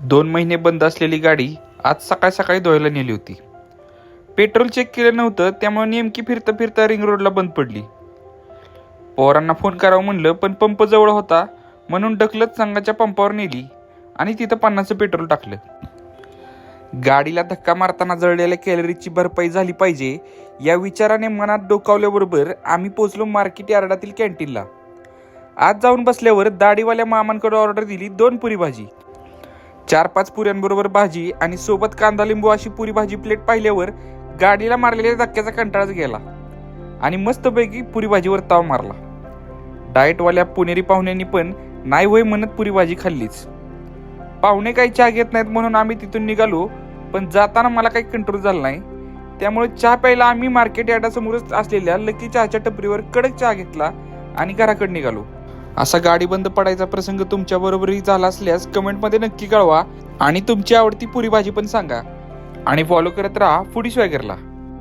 दोन महिने बंद असलेली गाडी आज सकाळ सकाळी धुवायला नेली होती. पेट्रोल चेक केलं नव्हतं त्यामुळे नेमकी फिरता फिरता रिंग रोडला बंद पडली. पोरांना फोन करावं म्हणलं पण पंप जवळ होता म्हणून ढकलत संघाच्या पंपावर नेली आणि तिथं पन्नासचं पेट्रोल टाकलं. गाडीला धक्का मारताना जळलेल्या कॅलरीची भरपाई झाली पाहिजे या विचाराने मनात डोकावल्याबरोबर आम्ही पोचलो मार्केट यार्डातील कॅन्टीनला आज जाऊन बसल्यावर दाढीवाल्या मामांकडे ऑर्डर दिली दोन पुरी भाजी. चार पाच पुऱ्यांबरोबर भाजी आणि सोबत कांदा लिंबू अशी पुरी भाजी प्लेट पाहिल्यावर गाडीला मारलेल्या धक्क्याचा कंटाळाच गेला आणि मस्तपैकी पुरी भाजीवर ताव मारला. डाएटवाल्या पुणेरी पाहुण्यांनी पण नाही होय म्हणत पुरी भाजी खाल्लीच. पाहुणे काही चहा घेत नाहीत म्हणून आम्ही तिथून निघालो पण जाताना मला काही कंट्रोल झाला नाही. त्यामुळे चहा प्यायला आम्ही मार्केट यार्डासमोरच असलेल्या लकी चहाच्या टपरीवर कडक चहा घेतला आणि घराकडे निघालो. असा गाडी बंद पडायचा प्रसंग तुमच्या बरोबरही झाला असल्यास कमेंटमध्ये नक्की कळवा. आणि तुमची आवडती पुरी भाजी पण सांगा. आणि फॉलो करत राहा फुडी स्वॅगरला.